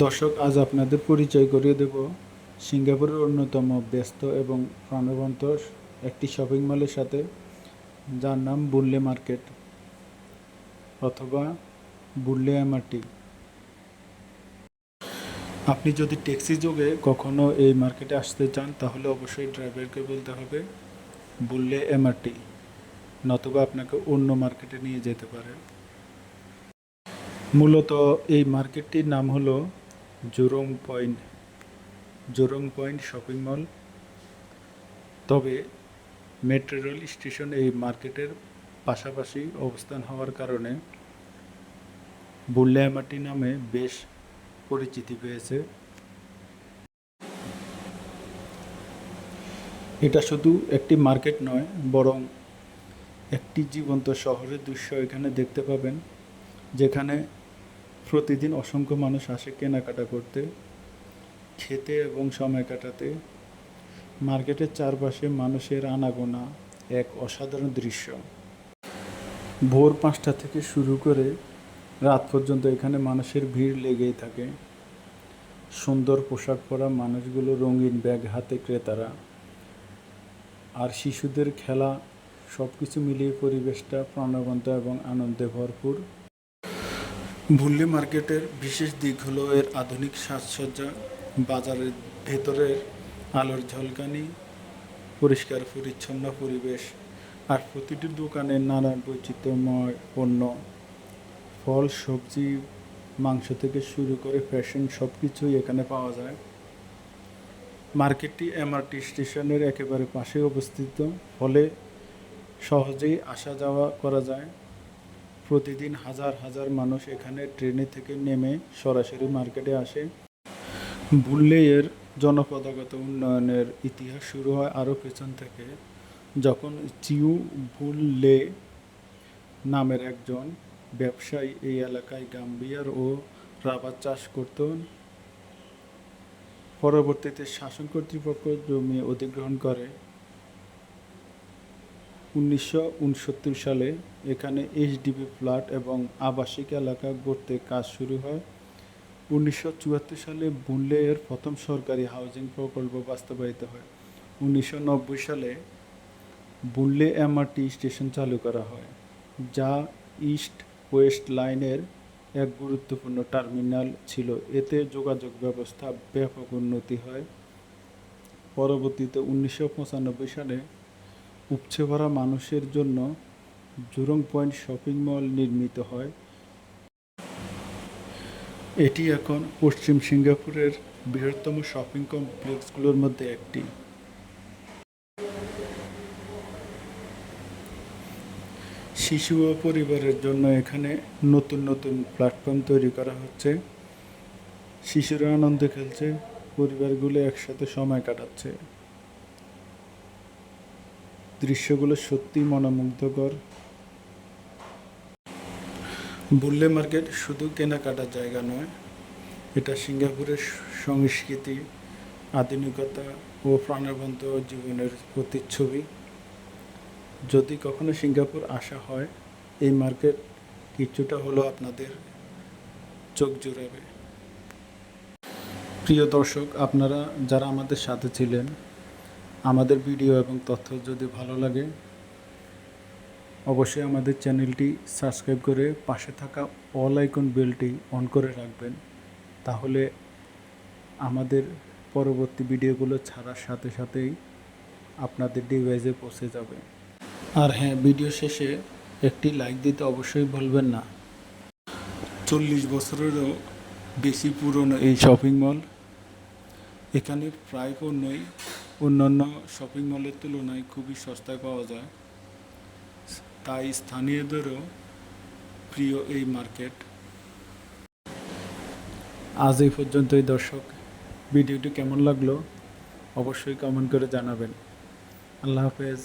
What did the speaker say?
দর্শক, আজ আপনাদের পরিচয় করিয়ে দেব সিঙ্গাপুরের অন্যতম ব্যস্ত এবং প্রাণবন্ত একটি শপিং মলের সাথে, যার নাম বুল্লে মার্কেট অথবা বুল্লে এমআরটি। আপনি যদি ট্যাক্সি যোগে কখনো এই মার্কেটে আসতে চান, তাহলে অবশ্যই ড্রাইভারকে বলতে হবে বুল্লে এমআরটি, নতুবা আপনাকে অন্য মার্কেটে নিয়ে যেতে পারে। মূলত এই মার্কেটটির নাম হলো Jorang point Jorang point shopping mall. তবে মেট্রো রেল স্টেশন এই মার্কেটের পাশাপাশি অবস্থান হওয়ার কারণে বুল্লামাটি নামে বেশ পরিচিতি পেয়েছে। এটা শুধু একটি মার্কেট নয়, বরং একটি জীবন্ত শহরের দৃশ্য এখানে দেখতে পাবেন, যেখানে প্রতিদিন অসংখ্য মানুষ আসে কেনাকাটা করতে, খেতে এবং সময় কাটাতে। মার্কেটের চারপাশে মানুষের আনাগোনা এক অসাধারণ দৃশ্য। ভোর পাঁচটা থেকে শুরু করে রাত পর্যন্ত এখানে মানুষের ভিড় লেগেই থাকে। সুন্দর পোশাক পরা মানুষগুলো, রঙিন ব্যাগ হাতে ক্রেতারা। আর শিশুদের খেলা সব কিছু মিলিয়ে পরিবেশটা প্রাণবন্ত এবং আনন্দে ভরপুর। ভুল্লি মার্কেটের বিশেষ দিক হলো এর আধুনিক সাজসজ্জা, বাজারের ভেতরের আলোর ঝলকানি, পরিষ্কার পরিচ্ছন্ন পরিবেশ আর প্রতিটি দোকানে নানান বৈচিত্র্যময় পণ্য। ফল, সবজি, মাংস থেকে শুরু করে ফ্যাশন সব কিছুই এখানে পাওয়া যায়। মার্কেটটি এমআরটি স্টেশনের একেবারে পাশে অবস্থিত। ফলে সহজেই আসা যাওয়া করা যায়। প্রতিদিন হাজার হাজার মানুষ এখানে ট্রেনে থেকে নেমে সরাসরি মার্কেটে আসে। বুল্লেয়ের জনপদগত উন্নয়নের ইতিহাস শুরু হয় আরও পেছন থেকে, যখন চিউ বুল্লে নামের একজন ব্যবসায়ী এই এলাকায় গাম্বিয়ার ও রাবার চাষ করতেন পরবর্তীতে শাসন কর্তৃপক্ষ জমি অধিগ্রহণ করে। উনিশশো উনসত্তর সালে এখানে এইচডিবি ফ্ল্যাট এবং আবাসিক এলাকা গড়তে কাজ শুরু হয়। উনিশশো চুয়াত্তর সালে বুনলে এর প্রথম সরকারি হাউজিং প্রকল্প বাস্তবায়িত হয়। উনিশশো নব্বই সালে বুনলে এমআরটি স্টেশন চালু করা হয়, যা ইস্ট ওয়েস্ট লাইনের এক গুরুত্বপূর্ণ টার্মিনাল ছিল। এতে যোগাযোগ ব্যবস্থা ব্যাপক উন্নতি হয়। পরবর্তীতে উনিশশো পঁচানব্বই সালে উপচে ভরা মানুষের জন্য জুরং পয়েন্ট শপিং মল নির্মিত হয়। এটি এখন পশ্চিম সিঙ্গাপুরের বৃহত্তম শপিং কমপ্লেক্সগুলোর মধ্যে একটি। শিশু ও পরিবারের জন্য এখানে নতুন নতুন প্ল্যাটফর্ম তৈরি করা হচ্ছে। শিশুরা আনন্দে খেলছে, পরিবারগুলো একসাথে সময় কাটাচ্ছে। দৃশ্যগুলো সত্যি মনোমুগ্ধকর। বুল্লে মার্কেট শুধু কেনাকাটার জায়গা নয়, এটা সিঙ্গাপুরের সংস্কৃতি, আধুনিকতা ও প্রাণবন্ত জীবনের প্রতিচ্ছবি। যদি কখনো সিঙ্গাপুর আসা হয়, এই মার্কেট কিছুটা হলো আপনাদের চোখ জুড়াবে। প্রিয় দর্শক, আপনারা যারা আমাদের সাথে ছিলেন আমাদের ভিডিও এবং তথ্য যদি ভালো লাগে, অবশ্যই আমাদের চ্যানেলটি সাবস্ক্রাইব করে পাশে থাকা অল আইকন বেলটি অন করে রাখবেন। তাহলে আমাদের পরবর্তী ভিডিওগুলো ছাড়ার সাথে সাথেই আপনাদের ডিভাইসে পৌঁছে যাবে। আর হ্যাঁ ভিডিও শেষে একটি লাইক দিতে অবশ্যই ভুলবেন না। চল্লিশ বছরেরও বেশি পুরনো এই শপিং মল এখানে প্রায় পণ্যই অন্যান্য শপিং মলের তুলনায় খুবই সস্তায় পাওয়া যায়। তাই স্থানীয়দেরও প্রিয় এই মার্কেট। আজ এই পর্যন্তই, দর্শক। ভিডিওটি কেমন লাগল? অবশ্যই কমেন্ট করে জানাবেন। আল্লাহ হাফেজ।